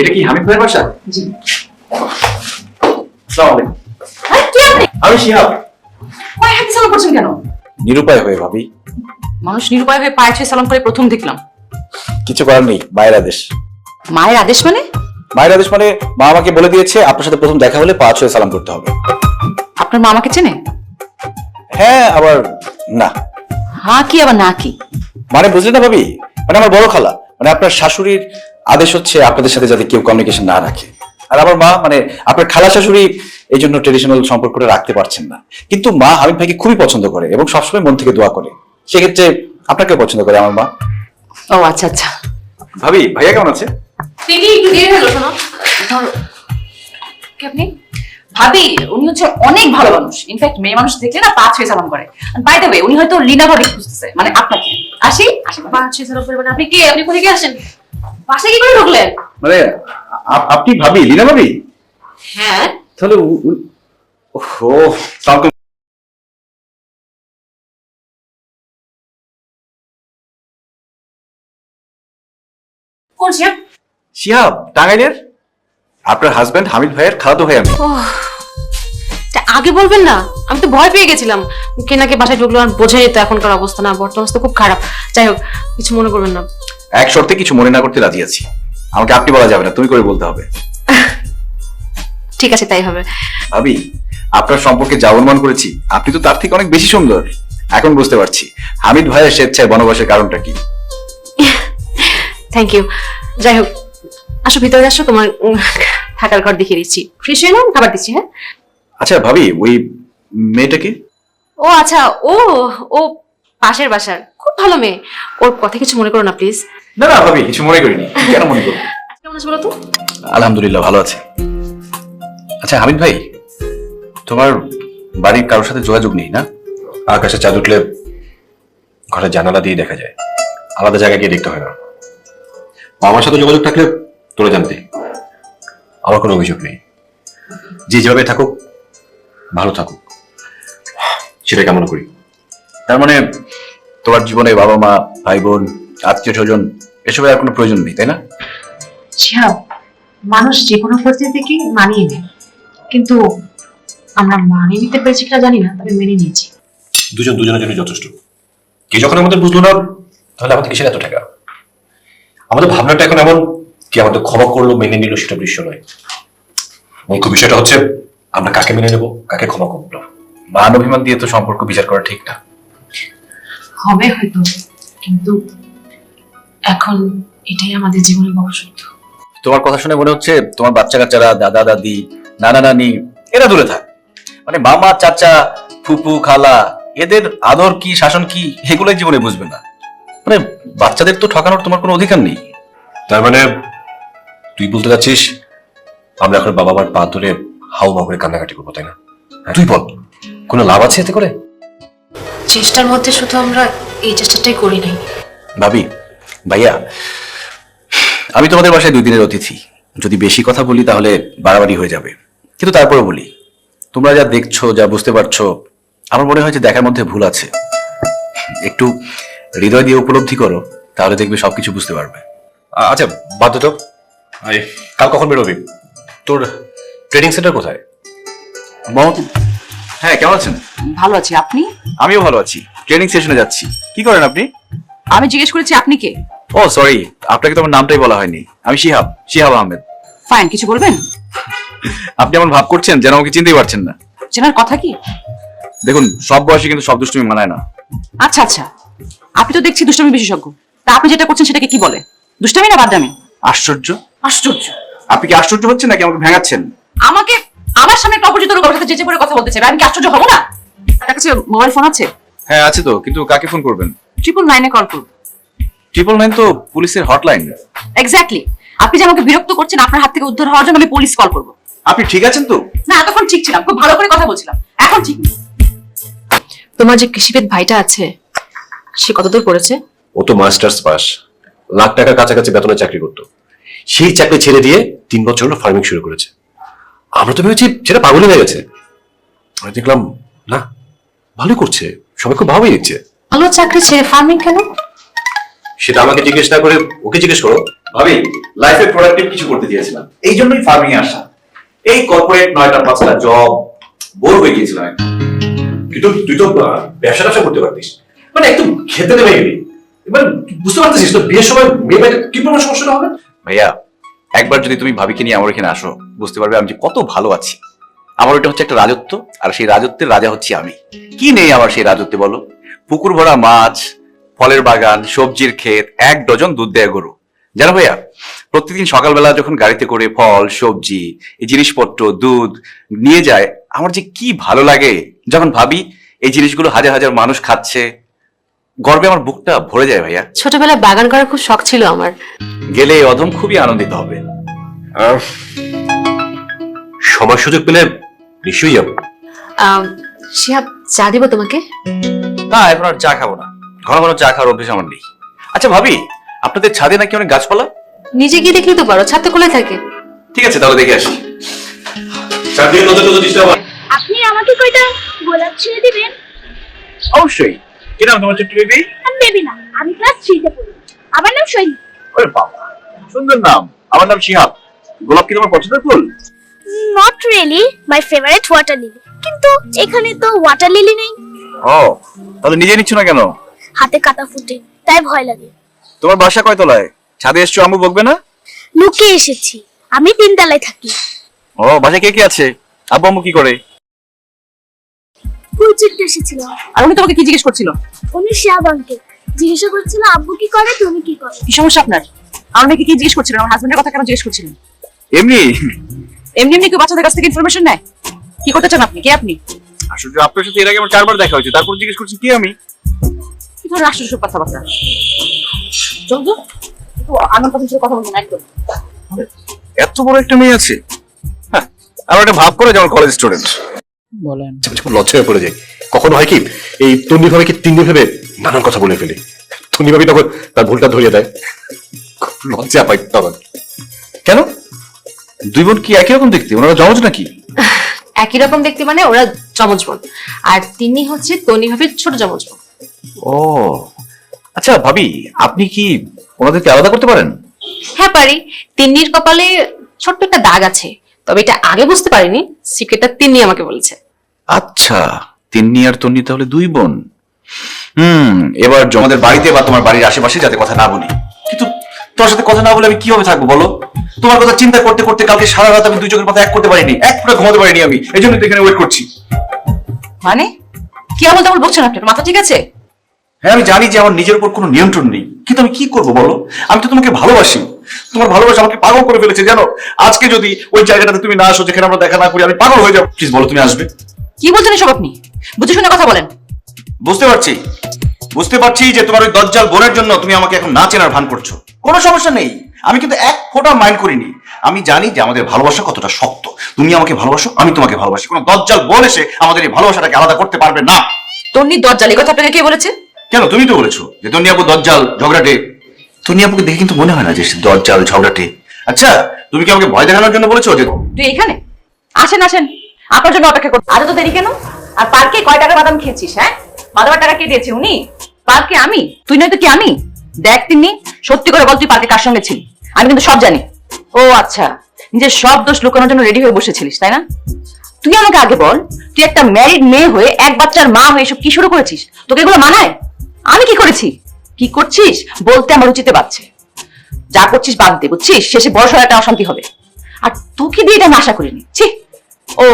এটা কি হামিদ ভাইয়ের বাসা? জি। আসসালামু আলাইকুম। কি আপনি? আমি শিহাব। পায়ে হাতে সালাম করছেন কেন? নিরুপায় হয়ে ভাবি। মানুষ নিরুপায় হয়ে পায়ে ছুঁয়ে সালাম করে প্রথম দেখলাম। কিছু করার নেই মায়ের আদেশ। মায়ের আদেশ মানে? মায়ের আদেশ মানে মা আমাকে বলে দিয়েছে আপনার সাথে প্রথম দেখা হলে পা ছুঁয়ে সালাম করতে হবে। আপনার মা আমাকে চেনে? হ্যাঁ আবার না। হ্যাঁ কি আবার না কি? মানে বুঝলেন না ভাবি? মানে আমার বড় খালা। মানে আপনার শাশুড়ির আদেশ হচ্ছে আপনাদের সাথে যাতে কেউ কমিউনিকেশন না রাখে। আর আমার মা মানে আপনার খালা শাশুড়ি এই জন্য ট্রেডিশনাল সম্পর্কটা রাখতে পারছেন না। কিন্তু মা হামিদ ভাইকে খুবই পছন্দ করে এবং সবসময় মন থেকে দোয়া করে। সেক্ষেত্রে আপনাকে পছন্দ করে আমার মা? ও আচ্ছা আচ্ছা। ভাবি ভাইয়া কেমন আছে? দিদি একটু দেরি হলো শোনো। ধরো। কে আপনি? ভাবি উনি হচ্ছে অনেক ভালো মানুষ। ইনফ্যাক্ট মেয়ে মানুষ দেখলে না পা ছুঁয়ে সালাম করে। বাই দ্য ওয়ে উনি হয়তো লিনা ভাবি খুঁজতেছে। মানে আপনাকে। আসি? আসি পা ছুঁয়ে সালাম করে মানে আপনি কে? আপনি কোথেকে আসেন? বাসায় কি করে ঢুকলেন? মানে আপনি ভাবি লীনা ভাবি? হ্যাঁ। তাহলে উ- উ- কোন শিয়াব? শিহাব টাঙ্গাইলের? আপনার হাজবেন্ড হামিদ ভাইয়ের খালাতো ভাই আমি। তা আগে বলবেন না? আমি তো ভয় পেয়ে গেছিলাম। কে নাকি বাসায় ঢুকলো আর বোঝাই তো এখনকার অবস্থা। না বর্তমান অবস্থা খুব খারাপ। যাই হোক কিছু মনে করবেন না। এক শর্তে কিছু মনে না করতে রাজি আছি। আমাকে আপনি বলা যাবে না তুমি করে বলতে হবে। ঠিক আছে তাই হবে। ভাবি আপনার সম্পর্কে যা অনুমান করেছি আপনি তো তার থেকে অনেক বেশি সুন্দর। এখন বুঝতে পারছি হামিদ ভাইয়ের স্বেচ্ছায় বনবাসের কারণটা কি? থ্যাংক ইউ যাই হোক আসো ভিতরে আসো তোমার থাকার ঘর দেখিয়ে দিচ্ছি। ফ্রেশ হয়ে নাও খাবার দিচ্ছি হ্যাঁ? আচ্ছা ভাবি ওই মেয়েটাকে ও আচ্ছা ও ও পাশের বাসার। খুব ভালো মেয়ে। ওর কথা কিছু মনে করো না প্লিজ। না না ভাবি কিছু মনে করিনি। কেন মনে করব? কেমন আছে বলো তো? আলহামদুলিল্লাহ ভালো আছে। আচ্ছা হামিদ ভাই তোমার বাড়ির কারোর সাথে যোগাযোগ নেই না? আকাশে চাঁদ উঠলে ঘরের জানালা দিয়ে দেখা যায়। আলাদা জায়গায় গিয়ে দেখতে হয় না। আমার সাথে যোগাযোগ থাকলে তোরা জানতে আমার কোনো অভিযোগ নেই। যে যেভাবে থাকুক ভালো থাকুক। সেটা কেমন করি? তার মানে তোমার জীবনে বাবা মা ভাই বোন আত্মীয় স্বজন এসবের আর কোনো প্রয়োজন নেই তাই না? শিহাব মানুষ যে কোনো পরিস্থিতিকে মানিয়ে নেয়। কিন্তু আমরা মানিয়ে নিতে পেরেছি কিনা জানি না তবে মেনে নিয়েছি। দুজন দুজনের জন্য যথেষ্ট। কে যখন আমাদের বুঝলো না তাহলে আমাদের কিসের এত টাকা আমাদের ভাবনাটা এখন এমন কি আমাদের ক্ষমা করল মেনে নিল সেটা বিষয় নয়। মুখ্য বিষয়টা হচ্ছে আমরা কাকে মেনে নেব কাকে ক্ষমা করব? মান অভিমান দিয়ে তো সম্পর্ক বিচার করা ঠিক না। হবে হয়তো কিন্তু এখন এটাই আমাদের জীবনের ভবিষ্যৎ তোমার কথা শুনে মনে হচ্ছে তোমার বাচ্চা কাচ্চারা দাদা দাদি নানা নানি এরা দূরে থাক। মানে মামা চাচা ফুপু খালা এদের আদর কি শাসন কি এগুলোই জীবনে বুঝবে না। মানে বাচ্চাদের তো ঠকানোর তোমার কোনো অধিকার নেই। তার মানে তুই বলতে যাচ্ছিস আমরা এখন বাবা মার পা ধরে হাউ মাউ করে কান্নাকাটি করব তাই না? হ্যাঁ, তুই বল কোনো লাভ আছে এতে করে? চেষ্টার মধ্যে শুধু আমরা এই চেষ্টাটাই করি নাই। ভাবি ভাইয়া আমি তোমাদের বাসায় দুই দিনের অতিথি। যদি বেশি কথা বলি তাহলে বাড়াবাড়ি হয়ে যাবে। কিন্তু তারপরে বলি তোমরা যা দেখছ যা বুঝতে পারছ আমার মনে হয় যে দেখার মধ্যে ভুল আছে। একটু হৃদয় দিয়ে উপলব্ধি করো তাহলে দেখবে সবকিছু বুঝতে পারবে। আচ্ছা বাধ্য কাল কখন বেরোবি? তোর ট্রেনিং সেন্টার কোথায়? মহৎ হ্যাঁ কেমন আছেন? ভালো আছি আপনি? আমিও ভালো আছি। ট্রেনিং সেশনে যাচ্ছি। কি করেন আপনি? আমি জিজ্ঞেস করেছি আপনি কে? ও সরি আপনাকে তো আমার নামটাই বলা হয়নি। আমি শিহাব শিহাব আহমেদ। ফাইন কিছু বলবেন? আপনি এমন ভাব করছেন যেন আমাকে চিনতেই পারছেন না। চেনার কথা কি? দেখুন সব বয়সে কিন্তু সব দুষ্টুমি মানায় না। আচ্ছা আচ্ছা। আপনি তো দেখছি দুষ্টুমি বিশেষজ্ঞ। তা আপনি যেটা করছেন সেটাকে কি বলে? দুষ্টামি না বাদামি আশ্চর্য। আশ্চর্য। আপনি কি আশ্চর্য হচ্ছেন নাকি আমাকে ভেঙাচ্ছেন? আমাকে আমার সামনে একটা অপরিচিত লোক আমার সাথে যেচে পড়ে কথা বলতে চাইবে। আমি কি আশ্চর্য হব না? আপনার কাছে মোবাইল ফোন আছে? হ্যাঁ আছে তো কিন্তু কাকে ফোন করবেন? ট্রিপল নাইনে কল করুন। ট্রিপল নাইন তো পুলিশের হটলাইন এক্স্যাক্টলি আপনি যে আমাকে বিরক্ত করছেন আপনার হাত থেকে উদ্ধার হওয়ার জন্য আমি পুলিশ কল করব। আপনি ঠিক আছেন তো? না এতক্ষণ ঠিক ছিলাম খুব ভালো করে কথা বলছিলাম। এখন ঠিক নেই। তোমার যে কৃষিবিদ ভাইটা আছে সে কতদূর পড়েছে? ও তো মাস্টার্স পাস। লাখ টাকার কাছাকাছি বেতনে চাকরি করতো। সেই চাকরি ছেড়ে দিয়ে তিন বছর হলো ফার্মিং শুরু করেছে। আমরা তো ভেবেছি সেটা পাগলই হয়ে গেছে। আমি দেখলাম না ভালোই করছে। সবাই খুব ভালোই দিচ্ছে ভালো চাকরি ছেড়ে ফার্মিং কেন? সেটা আমাকে জিজ্ঞেস না করে ওকে জিজ্ঞেস করো। ভাবি লাইফে প্রোডাক্টিভ কিছু করতে চেয়েছিলাম। এই জন্যই ফার্মিং এ আসা এই কর্পোরেট নয়টা পাঁচটা জব বোর হয়ে গিয়েছিলাম একদম। কিন্তু তুই তো ব্যবসা ব্যবসা করতে পারতিস। মানে একটু খেতে দেবে গেলি এবার বুঝতে পারতেছিস তো বিয়ের সময় মেয়ে কি পরিমাণ সমস্যাটা হবে? ভাইয়া, একবার যদি তুমি ভাবিকে নিয়ে আমার এখানে আসো, বুঝতে পারবে আমি যে কত ভালো আছি। আমার ওটা হচ্ছে একটা রাজত্ব, আর সেই রাজত্বের রাজা হচ্ছি আমি। কি নেই আমার সেই রাজত্বে বলো? পুকুর ভরা মাছ, ফলের বাগান, সবজির ক্ষেত, এক ডজন দুধ দেয়া গরু। জানো ভাইয়া, প্রতিদিন সকালবেলা যখন গাড়িতে করে ফল, সবজি, এই জিনিসপত্র, দুধ নিয়ে যায়, আমার যে কি ভালো লাগে। যখন ভাবি, এই জিনিসগুলো হাজার হাজার মানুষ খাচ্ছে গর্বে আমার বুকটা ভরে যায় ভাইয়া। ছোটবেলায় বাগান করার খুব শখ ছিল আমার। গেলে এই অধম খুবই আনন্দিত হবে। আহ, সময় সুযোগ পেলে নিশ্চয়ই যাব। আম, শিহাব চা দিব তোমাকে? না এখন আর চা খাব না। ঘন ঘন চা খাওয়ার অভ্যেস আমার নেই। আচ্ছা ভাবি আপনাদের ছাদে নাকি অনেক গাছপালা? নিজে গিয়ে দেখলে তো পারো ছাদ তো খোলা থাকে। ঠিক আছে তাহলে দেখে আসি। চারদিকে নজর নজর দিতে হবে। আপনি আমাকে কয়টা গোলাপ ছিঁড়ে দিবেন? অবশ্যই। কি নাম তোমার ছোট্ট বেবি আমি বেবি না আমি ক্লাস থ্রিতে পড়ি। আমার নাম শৈলী ওরে বাবা সুন্দর নাম। আমার নাম শিহাব। গোলাপ কি তোমার পছন্দের ফুল? Not really my favourite water lily কিন্তু এখানে তো ওয়াটার লিলি নেই। ও তাহলে নিজে নিচ্ছ না কেন? হাতে কাটা ফুটে তাই ভয় লাগে। তোমার বাসা কয় তলায়? ছাদে এসছো আম্মু বকবে না? লুকিয়ে এসেছি আমি তিনতলায় থাকি। ও বাসায় কে কে আছে? আব্বু আম্মু কি করে? পরিচিত এসেছিল। আর উনি তোমাকে কি জিজ্ঞেস করছিল? উনি শিয়াব আঙ্কেল জিজ্ঞাসা করছিল আব্বু কি করে? তুমি কি করো? কি সমস্যা আপনার? আমার মেয়েকে কি জিজ্ঞেস করছিলেন আমার হাজবেন্ডের কথা কেন জিজ্ঞেস করছিলেন এমনি? এমনি এমনি কেউ বাচ্চাদের কাছ থেকে ইনফরমেশন নেয়? কি করতে চান আপনি? কে আপনি? আসলে আপনার সাথে এর আগে আমার চারবার দেখা হয়েছে তারপর জিজ্ঞেস কি আমি? কি ধরনের আশ্চর্য কথাবার্তা? চল তো একটু আমার কথা ছিল কথা বলব একদম। এত বড় একটা মেয়ে আছে। হ্যাঁ আমার একটা ভাব করে যেমন কলেজ স্টুডেন্ট বলেন। লজ্জা হয়ে পড়ে যায় কখনো হয় কি এই তন্নি ভাবে কি ভেবে নানান কথা বলে ফেলি। তন্নি ভাবি তখন তার ভুলটা ধরিয়ে দেয়। লজ্জা পাই তখন। কেন? দুই বোন কি একই রকম দেখতে? ওনারা জমজ নাকি? একই রকম দেখতে মানে ওরা যমজ বোন। আর তিনি হচ্ছে তনি ভাবির ছোট যমজ বোন। ও আচ্ছা ভাবি আপনি কি ওনাদেরকে আলাদা করতে পারেন? হ্যাঁ পারি। তিন্নির কপালে ছোট্ট একটা দাগ আছে। তবে এটা আগে বুঝতে পারিনি সিক্রেটটা তিন্নি আমাকে বলেছে। আচ্ছা তিন্নি আর তন্নি তাহলে দুই বোন। হুম এবার আমাদের বাড়িতে বা তোমার বাড়ির আশেপাশে যাতে কথা না বলি। কিন্তু তোমার সাথে কথা না বলে আমি কীভাবে থাকব বলো? তোমার কথা চিন্তা করতে করতে কালকে সারা রাত আমি দুই চোখের কথা এক করতে পারিনি এক ফুটা ঘুমাতে পারিনি আমি। এই জন্য তো এখানে ওয়েট করছি। মানে? কি আমল তামল বলছেন আপনার মাথা ঠিক আছে? হ্যাঁ আমি জানি যে আমার নিজের উপর কোনো নিয়ন্ত্রণ নেই। কিন্তু আমি কি করব বলো? আমি তো তোমাকে ভালোবাসি। তোমার ভালোবাসা আমাকে পাগল করে ফেলেছে জানো? আজকে যদি ওই জায়গাটাতে তুমি না আসো যেখানে আমরা দেখা না করি আমি পাগল হয়ে যাব। প্লিজ বলো তুমি আসবে। কি বলছেন এসব আপনি? বুঝে শুনে কথা বলেন। বুঝতে পারছি। বুঝতে পারছি যে তোমার ওই দজ্জাল বোনের জন্য তুমি আমাকে এখন না চেনার ভান করছ। কোনো সমস্যা নেই। আমি কিন্তু এক ফোঁটা মাইন্ড করিনি। আমি জানি যে আমাদের ভালোবাসা কতটা শক্ত। তুমি আমাকে ভালোবাসো আমি তোমাকে ভালোবাসি। কোনো দজ্জাল বোন এসে আমাদের এই ভালোবাসাটাকে আলাদা করতে পারবে না। তন্নি দরজালি কথা আপনাকে কে বলেছে? কেন তুমি তো বলেছ যে তনিয়াপু দজ্জাল ঝগড়াটে তনিয়াপুকে দেখে কিন্তু মনে হয় না যে সে দজ্জাল ঝগড়াটে। আচ্ছা তুমি কি আমাকে ভয় দেখানোর জন্য বলেছ যে তুই এখানে? আসেন আসেন। আপনার জন্য অপেক্ষা করতে আজ তো দেরি কেন? আর পার্কে কয় টাকা বাদাম খেয়েছিস হ্যাঁ? বাদামের টাকা কে দিয়েছে উনি? পার্কে আমি? তুই নয়তো কি আমি? দেখ তিনি সত্যি করে বল তুই পার্কে কার সঙ্গে ছিলি? আমি কিন্তু সব জানি। ও আচ্ছা নিজের সব দোষ লুকানোর জন্য রেডি হয়ে বসেছিলিস, তাই না? তুই আমাকে আগে বল, তুই একটা ম্যারিড মেয়ে হয়ে এক বাচ্চার মা হয়ে এসব কি শুরু করেছিস? তোকে এগুলো মানায়? আমি কি করেছি? কি করছিস? বলতে আমার উচিতে বাড়ছে যা করছিস বাদ দে, বুঝছিস? শেষে বড় সড় একটা অশান্তি হবে। আর তোকে দিয়ে এটা আমি আশা করিনি। ছি। ও,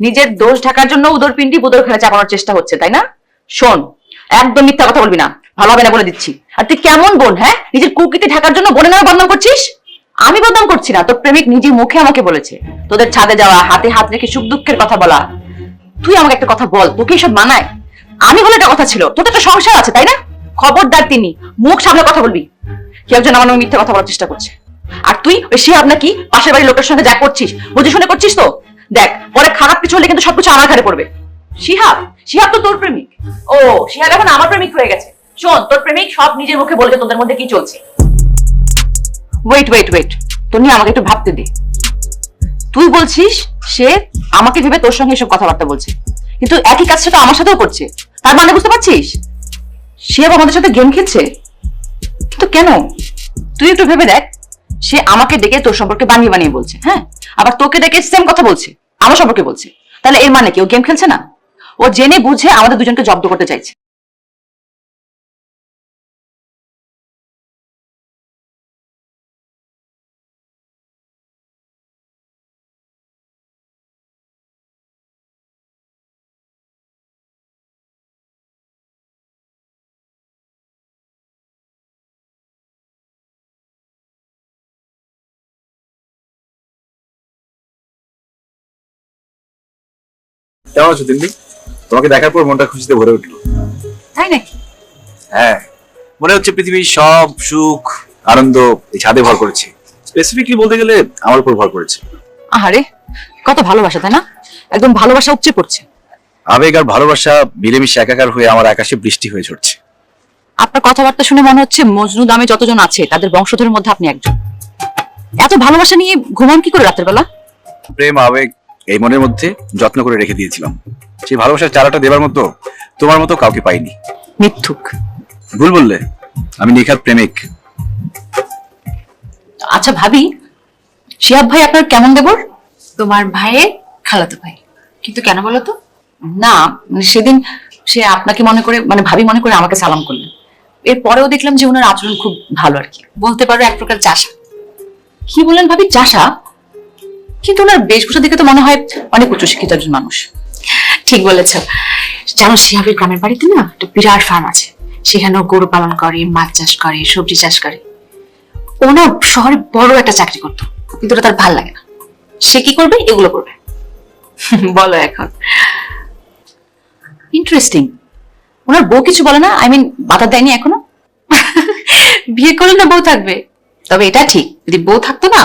নিজের দোষ ঢাকার জন্য উদর পিন্ডি বুদর খেলা চাপানোর চেষ্টা হচ্ছে, তাই না? শোন, একদম মিথ্যা কথা বলবি না। ভালো হবে না বলে দিচ্ছি। আর তুই কেমন বোন হ্যাঁ? নিজের কুকিতে ঢাকার জন্য বোনের নামে বদনাম করছিস? আমি বদনাম করছি না, তোর প্রেমিক নিজে মুখে আমাকে বলেছে। তোদের ছাদে যাওয়া, হাতে হাত রেখে সুখ দুঃখের কথা বলা। তুই আমাকে একটা কথা বল, তোকে এসব মানায়? আমি বলে একটা কথা ছিল তোর তো একটা সংসার আছে, তাই না? খবরদার তিনি, মুখ সামনে কথা বলবি। কেউ একজন আমার মিথ্যা কথা বলার চেষ্টা করছে। আর তুই ওই শিহাব নাকি পাশের বাড়ির লোকের সঙ্গে যা করছিস, বুঝে শুনে করছিস তো? দেখ, পরে খারাপ কিছু হলে কিন্তু সবকিছু আমার ঘাড়ে পড়বে। শিহাব শিহাব তো তোর প্রেমিক। ও, শিহাব এখন আমার প্রেমিক হয়ে গেছে। শোন, তোর প্রেমিক সব নিজের মুখে বলছে তোদের মধ্যে কি চলছে। ওয়েট ওয়েট ওয়েট নিয়ে আমাকে একটু ভাবতে দে। তুই বলছিস, সে আমাকে ভেবে তোর সঙ্গে এসব কথাবার্তা বলছে। কিন্তু একই কাজটা তো আমার সাথেও করছে। তার মানে বুঝতে পারছিস? সে আবার আমাদের সাথে গেম খেলছে? কিন্তু কেন? তুই একটু ভেবে দেখ। সে আমাকে ডেকে তোর সম্পর্কে বানিয়ে বানিয়ে বলছে হ্যাঁ? আবার তোকে ডেকে সেম কথা বলছে, আমার সম্পর্কে বলছে। তাহলে এর মানে কি? ও গেম খেলছে না? ও জেনে বুঝে আমাদের দুজনকে জব্দ করতে চাইছে। কেমন আছো দিল্লি তোমাকে দেখার পর মনটা খুশিতে ভরে উঠল। তাই নাকি? হ্যাঁ মনে হচ্ছে পৃথিবীর সব সুখ আনন্দ এই ছাদে ভর করেছে। স্পেসিফিকলি বলতে গেলে আমার উপর ভর করেছে। আহারে কত ভালোবাসা তাই না? একদম ভালোবাসা উপচে পড়ছে। আবেগ আর ভালোবাসা মিলেমিশে একাকার হয়ে আমার আকাশে বৃষ্টি হয়ে ঝরছে। আপনার কথাবার্তা শুনে মনে হচ্ছে মজনু দামে যতজন আছে তাদের বংশধরের মধ্যে আপনি একজন। এত ভালোবাসা নিয়ে ঘুমান কি করে রাতের বেলা? প্রেম আবেগ এই মনের মধ্যে যত্ন করে রেখে দিয়েছিলাম। সেই ভালোবাসার চারাটা দেবার মতো তোমার মতো কাউকে পাইনি। মিথ্যুক। ভুল বললে আমি নিখাত প্রেমিক। আচ্ছা ভাবি শিহাব ভাই আপনার কেমন দেবর? তোমার ভাইয়ের খালাতো ভাই। কিন্তু কেন বলো তো না মানে সেদিন সে আপনাকে মনে করে মানে ভাবি মনে করে আমাকে সালাম করলেন। এরপরেও দেখলাম যে ওনার আচরণ খুব ভালো আর কি। বলতে পারো এক প্রকার চাষা। কি বললেন ভাবি? চাষা? কিন্তু ওনার বেশভূষা দেখে তো মনে হয় অনেক উচ্চশিক্ষিত একজন মানুষ। ঠিক বলেছ। জানো শিহাবের গ্রামের বাড়িতে না একটা বিরাট ফার্ম আছে। সেখানে গরু পালন করে মাছ চাষ করে সবজি চাষ করে। ও না শহরে বড় একটা চাকরি করতো কিন্তু ওটা তার ভালো লাগে না। সে কি করবে? এগুলো করবে। বলো এখন। ইন্টারেস্টিং ওনার বউ কিছু বলে না? আই মিন বাধা দেয়নি এখনও? বিয়ে করলে না বউ থাকবে। তবে এটা ঠিক। যদি বউ থাকতো না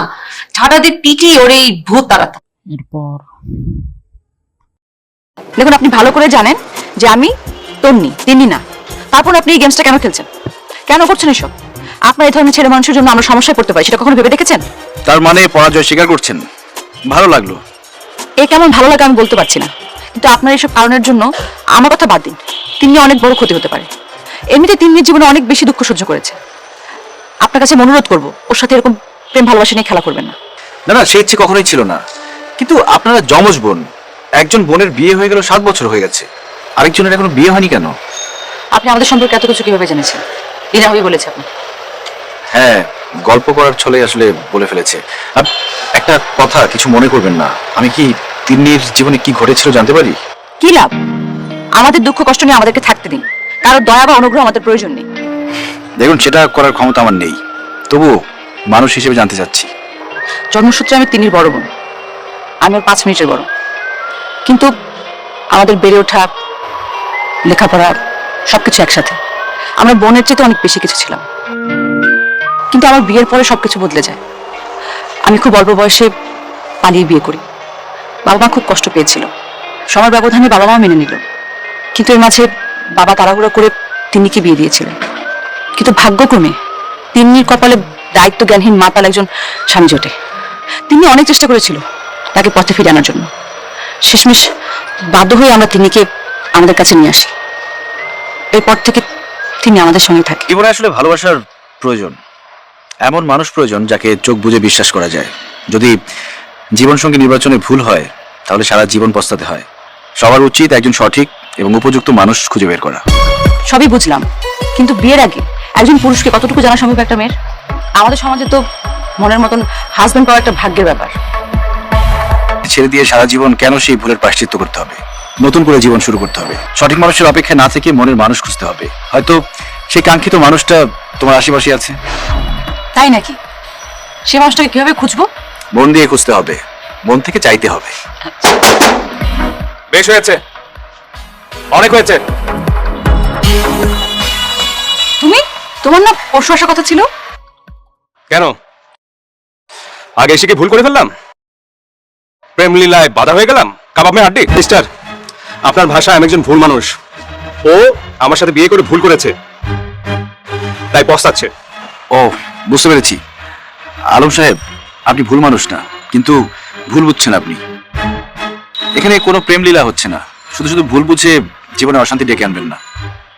দিয়ে পিটি ওর এই ভূত তাড়াতো দেখুন আপনি ভালো করে জানেন যে আমি তন্নি তিনি না। তারপর আপনি এই গেমসটা কেন খেলছেন? কেন করছেন এসব? আপনার এই ধরনের ছেলে মানুষের জন্য আমরা সমস্যায় পড়তে পারি সেটা কখনো ভেবে দেখেছেন? তার মানে পরাজয় স্বীকার করছেন। ভালো লাগল। এ কেমন ভালো লাগে আমি বলতে পারছি না। কিন্তু আপনার এইসব কারণের জন্য আমার কথা বাদ দিন। তিনি অনেক বড় ক্ষতি হতে পারে। এমনিতে তিনি জীবনে অনেক বেশি দুঃখ সহ্য করেছে। আপনার কাছে অনুরোধ করব ওর সাথে এরকম প্রেম ভালোবাসা নিয়ে খেলা করবেন না। না না সে ইচ্ছে কখনোই ছিল না। কিন্তু আপনারা যমজ বোন একজন বোনের বিয়ে হয়ে গেল সাত বছর হয়ে গেছে। আরেকজনের এখনও বিয়ে হয়নি কেন? আপনি আমাদের সম্পর্কে এত কিছু কীভাবে জেনেছেন? লীনা ভাবি বলেছে আপনি। হ্যাঁ গল্প করার ছলে আসলে বলে ফেলেছে। আর একটা কথা কিছু মনে করবেন না। আমি কি তিন্নির জীবনে কি ঘটেছিল জানতে পারি? কি লাভ? আমাদের দুঃখ কষ্ট নিয়ে আমাদেরকে থাকতে দিন। কারোর দয়া বা অনুগ্রহ আমাদের প্রয়োজন নেই। দেখুন সেটা করার ক্ষমতা আমার নেই। তবু মানুষ হিসেবে জানতে চাচ্ছি। জন্মসূত্রে আমি তিনির বড় বোন। আমি পাঁচ মিনিটের বড়। কিন্তু আমাদের বেড়ে ওঠা, লেখাপড়া, সবকিছু একসাথে। আমরা বোনের চেয়ে অনেক বেশি কিছু ছিলাম। কিন্তু আমার বিয়ের পরে সবকিছু বদলে যায়। আমি খুব অল্প বয়সে পালিয়ে বিয়ে করি। বাবা মা খুব কষ্ট পেয়েছিল। সময় ব্যবধানে বাবা মা মেনে নিল। কিন্তু এর মাঝে বাবা তাড়াহুড়ো করে তিন্নিকে বিয়ে দিয়েছিলেন কিন্তু ভাগ্যক্রমে তিন্নির কপালে দায়িত্ব জ্ঞানহীন মাতাল একজন স্বামী জোটে। তিনি অনেক চেষ্টা করেছিল তাকে পথে ফিরে আনার জন্য। শেষমেশ বাধ্য হয়ে আমরা তিনিকে আমাদের কাছে নিয়ে আসি। এরপর থেকে তিনি আমাদের সঙ্গে থাকে। জীবনে আসলে ভালোবাসার প্রয়োজন এমন মানুষ প্রয়োজন যাকে চোখ বুঝে বিশ্বাস করা যায়। যদি জীবনসঙ্গী নির্বাচনে ভুল হয় তাহলে সারা জীবন পস্তাতে হয়। সবার উচিত একজন সঠিক এবং উপযুক্ত মানুষ খুঁজে বের করা। সবই বুঝলাম কিন্তু বিয়ের আগে একজন পুরুষকে কতটুকু জানা সম্ভব একটা মেয়ের? আমাদের সমাজে তো মনের মতন হাজবেন্ড পাওয়া একটা ভাগ্যের ব্যাপার। ছেড়ে দিয়ে সারা জীবন কেন সেই ভুলের প্রায়শ্চিত্ত করতে হবে? নতুন করে জীবন শুরু করতে হবে। সঠিক মানুষের অপেক্ষায় না থেকে মনের মানুষ খুঁজতে হবে। হয়তো সেই কাঙ্ক্ষিত মানুষটা তোমার আশেপাশে আছে। তাই নাকি? সে মানুষটাকে কীভাবে খুঁজবো? মন দিয়ে খুঁজতে হবে। মন থেকে চাইতে হবে। বেশ হয়েছে। অনেক হয়েছে। তুমি? তোমার না পরশু আসার কথা ছিল? কেন? আগে এসে কি ভুল করে ফেললাম? প্রেম লীলায় বাধা হয়ে গেলাম? কাবাব মে হাড্ডি? মিস্টার আপনার ভাষায় আমি একজন ভুল মানুষ। ও আমার সাথে বিয়ে করে ভুল করেছে। তাই পস্তাচ্ছে। ও বুঝতে পেরেছি। আলম সাহেব আপনি ভুল মানুষ না কিন্তু ভুল বুঝছেন আপনি। এখানে কোনো প্রেম লীলা হচ্ছে না। শুধু শুধু ভুল বুঝে জীবনে অশান্তি ডেকে আনবেন না।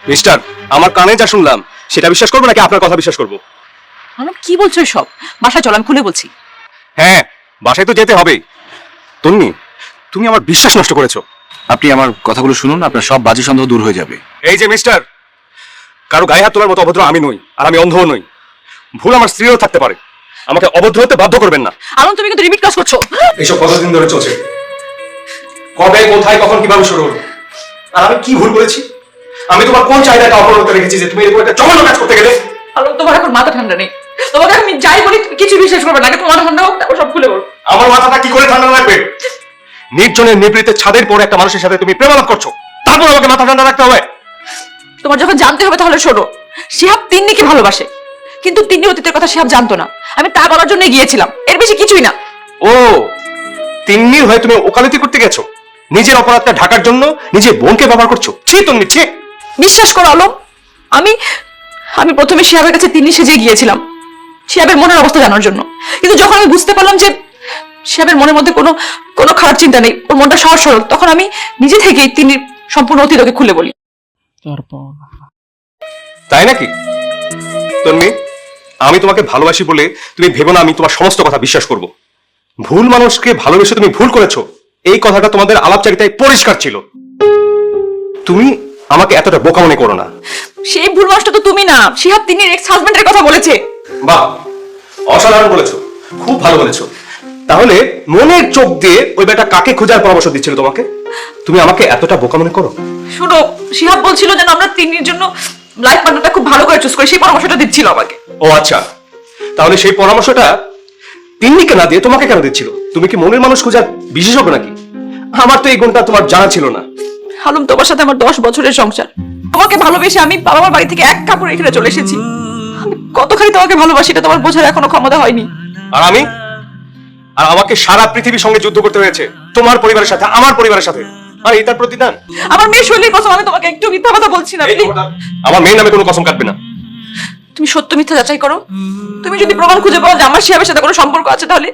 মিস্টার আমার কানে যা শুনলাম সেটা বিশ্বাস করব নাকি আপনার কথা বিশ্বাস করব? আলম কি বলছো সব বাসায় চল আমি খুলে বলছি। হ্যাঁ বাসায় তো যেতে হবে। তন্নি তুমি আমার বিশ্বাস নষ্ট করেছ। আপনি আমার কথাগুলো শুনুন আপনার সব বাজে সন্দেহ দূর হয়ে যাবে। এই যে মিস্টার কারও গায়ে হাত তোলার মতো অভদ্র আমি নই আর আমি অন্ধও নই। ভুল আমার স্ত্রীও থাকতে পারে। আমাকে অভদ্র হতে বাধ্য করবেন না। আলম তুমি কিন্তু রিপিট কাজ করছ। এইসব কতদিন ধরে চলছে? কবে কোথায় কখন কীভাবে শুরু হলো? আর আমি কি ভুল করেছি? আমি তোমার কোন চাহিদাটা অপরত রেখেছি যে তুমি এরকম একটা জঘন্য কাজ করতে গেলে? আলম তোমার এখন মাথা ঠান্ডা নেই। তোমাকে আমি যাই বলি কিছু বিশ্বাস করবে না আগে তোমার ঠান্ডা হোক তারপর সব খুলে বলব আমার মাথাটা কি করে ঠান্ডা রাখবে নির্জনের নিবৃত্তের ছাদের পরে একটা মানুষের সাথে তুমি প্রেমালাপ করছ। তারপর আমাকে মাথা ঠান্ডা রাখতে হবে। তোমার যখন জানতে হবে তাহলে শোনো। শিহাব তিন্নিকে ভালোবাসে? কিন্তু তিন্নি অতীতের কথা শিহাব জানতো না। আমি তা বলার জন্য গিয়েছিলাম। এর বেশি কিছুই না। ও তিন্নির হয়ে তুমি ওকালতি করতে গেছো? নিজের অপরাধটা ঢাকার জন্য নিজের বোনকে ব্যবহার করছ? ছি তুমি ছি। বিশ্বাস করো আলম। আমি আমি প্রথমে শিহাবের কাছে তিন্নি সেজে গিয়েছিলাম। শিহাবের মনের অবস্থা জানার জন্য। কিন্তু যখন আমি বুঝতে পারলাম যে শিহাবের মনের মধ্যে কোনো কোনো খারাপ চিন্তা নেই ওর মনটা সহজ সরল তখন আমি নিজে থেকেই তিনি সম্পূর্ণ অতীত ওকে খুলে বলি। তাই নাকি? তন্মি আমি তোমাকে ভালোবাসি বলে তুমি ভেবো না আমি তোমার সমস্ত কথা বিশ্বাস করব। ভুল মানুষকে ভালোবেসে তুমি ভুল করেছ এই কথাটা তোমাদের আলাপচারিতায় পরিষ্কার ছিল। তুমি আমাকে এতটা বোকা মনে করো না। সেই ভুল মানুষটা তো তুমি না শিহাব তিনি এক্স হাজবেন্ডের কথা বলেছে। বাহ অসাধারণ বলেছ খুব ভালো বলেছ। তাহলে মনের চোখ দিয়ে ওই বেটা কাকে খোঁজার পরামর্শ দিচ্ছিল তোমাকে? তুমি আমাকে এতটা বোকা মনে করো? শুনো শিহাব বলছিল যেন আমরা তিন্নির জন্য লাইফ পার্টনারটা খুব ভালো করে চুজ করি সেই পরামর্শটা দিচ্ছিল আমাকে। ও আচ্ছা। তাহলে সেই পরামর্শটা তিন্নিকে না দিয়ে তোমাকে কেন দিচ্ছিল? তুমি কি মনের মানুষ খোঁজার বিশেষজ্ঞ নাকি? আমার তো এই গুণটা তোমার জানা ছিল না। হালুম তোমার সাথে আমার দশ বছরের সংসার। তোমাকে ভালোবেসে আমি বাবা মার বাড়ি থেকে এক কাপড় এখানে চলে এসেছি। আমি কতখানি তোমাকে ভালোবাসি এটা তোমার বোঝার এখনও ক্ষমতা হয়নি। আর আমি? আর আমাকে সারা পৃথিবীর সঙ্গে যুদ্ধ করতে হয়েছে। তোমার পরিবারের সাথে আমার পরিবারের সাথে। আর এই তার প্রতিদান? আমার মেয়ে শৈলীর কসম আমি তোমাকে একটু মিথ্যা কথা বলছি না আমার মেয়ের নামে কোনো কসম কাটবে না। তুমি সত্য মিথ্যা যাচাই করো। তুমি যদি প্রমাণ খুঁজে পাও যে আমার শিহাবের সাথে কোনো সম্পর্ক আছে তাহলে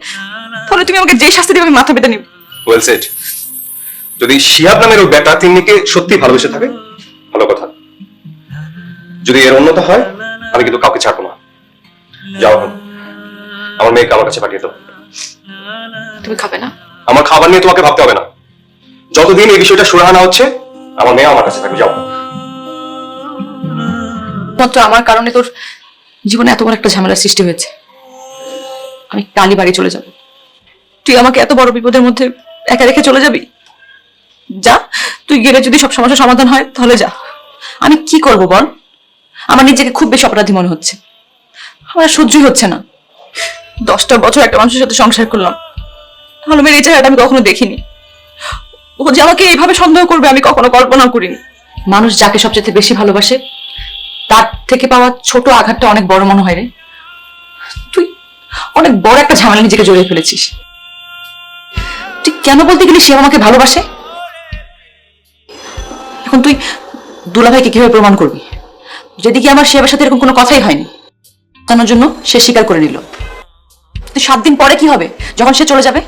তাহলে তুমি আমাকে যে শাস্তি দিবে আমি মাথা পেতে নিব। ওয়েল সেট যদি শিহাব নামের ওই বেটা তিন্নিকে সত্যি ভালোবেসে থাকে ভালো কথা। যদি এর অন্যতা হয় আমি কিন্তু কাউকে ছাড়বো না। যাও। আমার মেয়েকে আমার কাছে পাঠিয়ে দাও। তুমি খাবে না? আমার খাবার নিয়ে তোমাকে ভাবতে হবে না। যতদিন এই বিষয়টা সুরাহানা হচ্ছে আমার মেয়ে আমার কাছে থাকবে। যাও। মাত্র আমার কারণে তোর জীবনে এত বড় একটা ঝামেলার সৃষ্টি হয়েছে। আমি কালি বাড়ি চলে যাব। তুই আমাকে এত বড় বিপদের মধ্যে একা রেখে চলে যাবি? যা তুই গেলে যদি সব সমস্যার সমাধান হয় তাহলে যা। আমি কি করব বল? আমার নিজেকে খুব বেশি অপরাধী মনে হচ্ছে। আমার সহ্যই হচ্ছে না। দশটা বছর একটা মানুষের সাথে সংসার করলাম। তাহলে মেয়ের এই চেহারাটা আমি কখনো দেখিনি। ও যে আমাকে এইভাবে সন্দেহ করবে, আমি কখনো কল্পনা করিনি। মানুষ যাকে সবচেয়ে বেশি ভালোবাসে, তার থেকে পাওয়া ছোট আঘাতটা অনেক বড় মনে হয় রে। তুই অনেক বড় একটা ঝামেলা নিজেকে জড়িয়ে ফেলেছিস। তুই কেন বলতে গেলি সে আমাকে ভালোবাসে? এখন তুই দুলাভাইকে কীভাবে প্রমাণ করবি? যেদিকে আমার শিয়াবের সাথে এরকম কোনো কথাই হয়নি তার জন্য সে স্বীকার করে নিল। তুই সাত দিন পরে কি হবে? যখন সে চলে যাবে?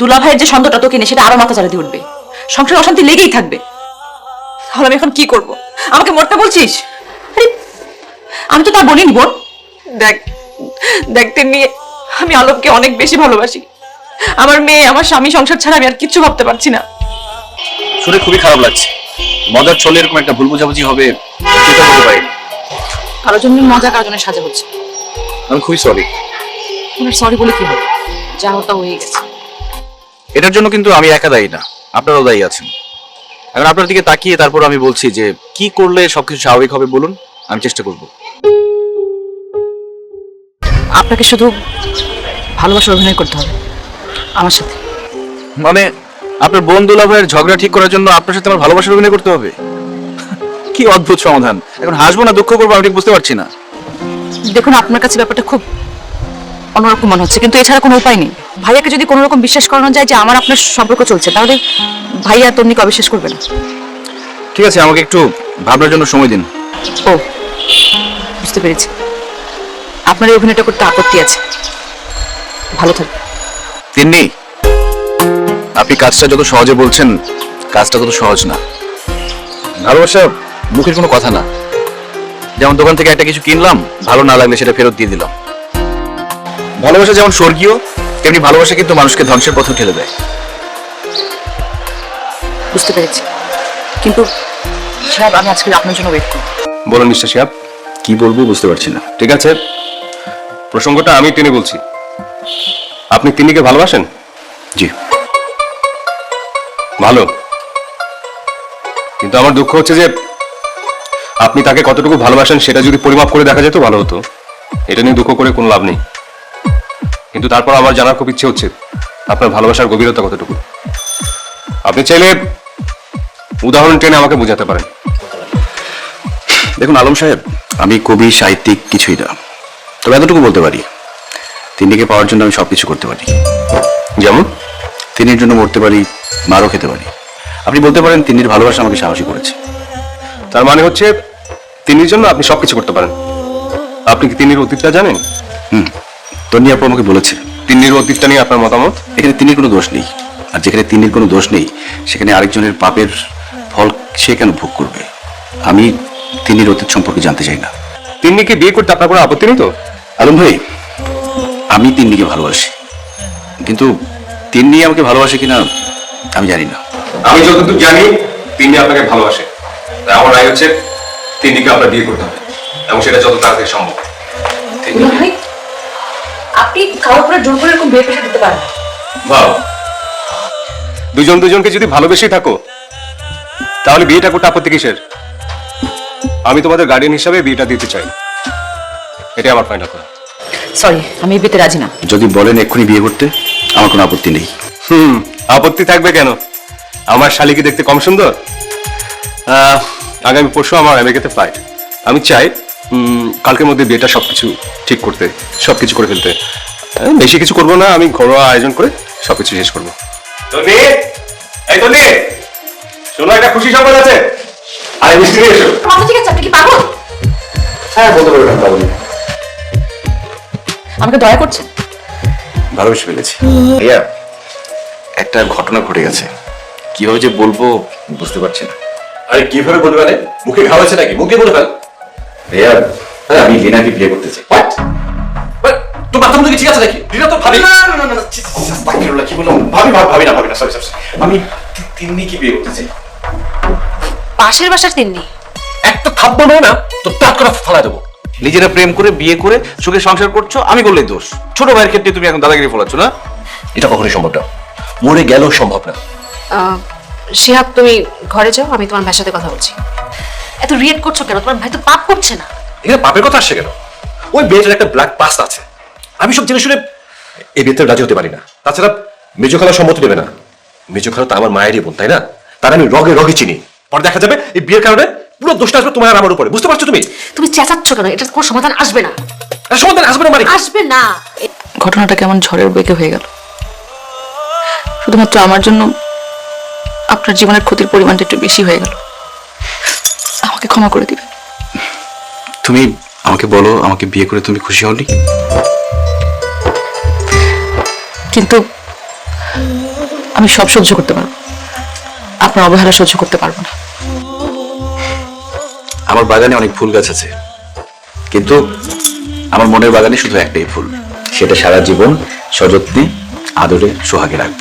দুলাভাইয়ের যে সন্দেহটা তোকে নিয়ে সেটা আরও মাথা চালাতে উঠবে। সংসার অশান্তি লেগেই থাকবে। তাহলে আমি এখন কি করব? আমাকে মরতে বলছিস? আরে আমি তো তা বলিনি বোন। দেখ দেখতে নিয়ে আমি আলোককে অনেক বেশি ভালোবাসি। আমার মেয়ে আমার স্বামী সংসার ছাড়া আমি আর কিচ্ছু ভাবতে পারছি না। শুনে খুবই খারাপ লাগছে। মজার চলে এরকম একটা ভুল বোঝাবুঝি হবে সেটা বলতে পারি কারোর জন্য মজা কারোর জন্য সাজা হচ্ছে। আমি খুবই সরি তোমার সরি বলে কি হবে? যা হতা হয়ে গেছে। এটার জন্য কিন্তু আমি একা দায়ী না। আপনারাও দায়ী আছেন। এখন আপনার দিকে তাকিয়ে তারপর আমি বলছি যে কি করলে সবকিছু স্বাভাবিক হবে বলুন? আমি চেষ্টা করব। আপনাকে শুধু ভালোবাসার অভিনয় করতে হবে আমার সাথে। মানে আপনার বোন দুলাভাইয়ের ঝগড়া ঠিক করার জন্য আপনার সাথে আমার ভালোবাসার অভিনয় করতে হবে? কি অদ্ভুত সমাধান? এখন হাসবো না দুঃখ করব আমি ঠিক বুঝতে পারছি না। দেখুন আপনার কাছে ব্যাপারটা খুব অন্যরকম মনে হচ্ছে কিন্তু এছাড়া কোনো উপায় নেই। ভাইয়াকে যদি কোনো রকম বিশ্বাস করানো যায় যে আমার আপনার সম্পর্ক চলছে তাহলে ভাইয়া তন্নিকে অবিশ্বাস করবে না। ঠিক আছে আমাকে একটু ভাবনার জন্য সময় দিন। ও বুঝতে পেরেছি। আপনার এই অভিনয়টা করতে আপত্তি আছে। ভালো থাকবে তিন্নি আপনি কাজটা যত সহজে বলছেন কাজটা তত সহজ না। ভালোবাসা মুখের কোনো কথা না। যেমন দোকান থেকে একটা কিছু কিনলাম ভালো না লাগলে সেটা ফেরত দিয়ে দিলাম। ভালোবাসা যেমন স্বর্গীয় তেমনি ভালোবাসা কিন্তু মানুষকে ধ্বংসের পথে ঠেলে দেয়। বুঝতে পেরেছি। কিন্তু সাহেব আমি আজকে আপনার জন্য ওয়েট করি বলুন মিস্টার শিহাব কি বলব বুঝতে পারছি না। ঠিক আছে? প্রসঙ্গটা আমি টেনে বলছি। আপনি তিন্নিকে ভালোবাসেন? জি। ভালো। কিন্তু আমার দুঃখ হচ্ছে যে আপনি তাকে কতটুকু ভালোবাসেন সেটা যদি পরিমাপ করে দেখা যেত ভালো হতো। এটা নিয়ে দুঃখ করে কোনো লাভ নেই। কিন্তু তারপর আমার জানার খুব ইচ্ছে হচ্ছে আপনার ভালোবাসার গভীরতা কতটুকু? আপনি চাইলে উদাহরণ টেনে আমাকে বোঝাতে পারেন। দেখুন আলম সাহেব আমি কবি সাহিত্যিক কিছুই না। তবে এতটুকু বলতে পারি তিনিকে পাওয়ার জন্য আমি সবকিছু করতে পারি। যেমন? তিন্নির জন্য মরতে পারি মারও খেতে পারি। আপনি বলতে পারেন তিন্নির ভালোবাসা আমাকে সাহসী করেছে। তার মানে হচ্ছে তিনির জন্য আপনি সবকিছু করতে পারেন। আপনি কি তিনির অতীতটা জানেন? হুম। তনি আপু আমাকে বলেছে। তিন্নির অতীতটা নিয়ে আপনার মতামত? এখানে তিন্নির কোনো দোষ নেই। আর যেখানে তিন্নির কোনো দোষ নেই সেখানে আরেকজনের পাপের ফল সে কেন ভোগ করবে? আমি তিনির অতীত সম্পর্কে জানতে চাই না। তিন্নিকে বিয়ে করতে আপনার কোনো আপত্তি নেই তো? আলম ভাই আমি তিন্নিকে ভালোবাসি। কিন্তু তিন্নি আমাকে ভালোবাসে কিনা আমি জানি না। আমি যতদূর জানি তিনি আপনাকে ভালোবাসে। আমার রায় হচ্ছে তিন্নিকে আপনার বিয়ে করতে হবে এবং সেটা যত তাড়াতাড়ি সম্ভব। ভাই আপনি কারোর উপরে জোর করে এরকম বিয়ে দিতে পারেন। ভাব দুজন দুজনকে যদি ভালোবেসেই থাকো তাহলে বিয়েটা করতে আপত্তি কিসের? আমি তোমাদের গার্ডিয়ান হিসাবে বিয়েটা দিতে চাই। এটাই আমার ফাইনাল কথা। সরি আমি এই বিয়েতে রাজি না। যদি বলেন এক্ষুনি বিয়ে করতে আমার কোনো আপত্তি নেই। হুম আপত্তি থাকবে কেন? আমার শালিকে দেখতে কম সুন্দর? আহ, আগামী পরশু আমার আমেরিকাতে ফ্লাইট আমি চাই কালকের মধ্যে বিয়েটা সবকিছু ঠিক করতে সবকিছু করে ফেলতে। বেশি কিছু করব না আমি ঘরোয়া আয়োজন করে সবকিছু শেষ করব। শোনো একটা খুশি সংবাদ আছে। আরে মিষ্টি নিয়ে এসো। ঠিক আছে আপনি কি পাগল? হ্যাঁ বলতে পারবেন আমাকে দয়া করছেন ভালোবেসে ফেলেছি। ভাইয়া একটা ঘটনা ঘটে গেছে। কীভাবে যে বলব বুঝতে পারছি না। আরে কীভাবে বলবে মানে? মুখে ঘা হয়েছে নাকি? মুখে বলে ফেল। ভাইয়া হ্যাঁ আমি লিনাকে বিয়ে করতে চাই। হোয়াট তোর মাথা মধ্যে কি ঠিক আছে নাকি? রিনা তো ভাবি না না না না কি বললাম ভাবি ভাবি ভাবি না ভাবি না সরি সরি আমি তি- তিন্নি কি বিয়ে করতে চাই। পাশের বাসার তিন্নি। একটা থাপ্পড় মানে না তো তাক করে ফালা দেবো। নিজেরা প্রেম করে বিয়ে করে সুখে সংসার করছ আমি করলেই দোষ। ছোট ভাইয়ের ক্ষেত্রে তুমি এখন দাদাগিরি ফলাচ্ছ না? এটা কখনোই সম্ভব না। মরে গেলেও সম্ভব না। আহ, শিহাব তুমি ঘরে যাও আমি তোমার ভাইয়ের সাথে কথা বলছি। এত রিয়েক্ট করছ কেন? তোমার ভাই তো পাপ করছে না। এখানে পাপের কথা আসছে কেন? ওই মেয়েটার একটা ব্ল্যাক পাস্ট আছে। আমি সব জেনে শুনে এই বিয়েতে রাজি হতে পারি না। তাছাড়া মেজো খালা সম্মতি দেবে না। মেজো খালা তো আমার মায়েরই বোন তাই না? তার আমি রগে রগে চিনি। পরে দেখা যাবে এই বিয়ের কারণে পুরো দোষটা আসবে তোমার আর আমার উপরে। বুঝতে পারছ তুমি? তুমি চেঁচাচ্ছ কেন? এটা কোনো সমাধান আসবে না। আর সমাধান আসবে না মানে আসবে না। ঘটনাটা কেমন ঝড়ের বেগে হয়ে গেল। শুধুমাত্র আমার জন্য আপনার জীবনের ক্ষতির পরিমাণটা একটু বেশি হয়ে গেল। আমাকে ক্ষমা করে দিবেন। তুমি আমাকে বলো আমাকে বিয়ে করে তুমি খুশি হওনি কিন্তু আমি সব সহ্য করতে পারব আপনার অবহেলা সহ্য করতে পারব না। আমার বাগানে অনেক ফুল গাছ আছে। কিন্তু আমার মনের বাগানে শুধু একটাই ফুল। সেটা সারা জীবন সযত্নে আদরে সোহাগে রাখব।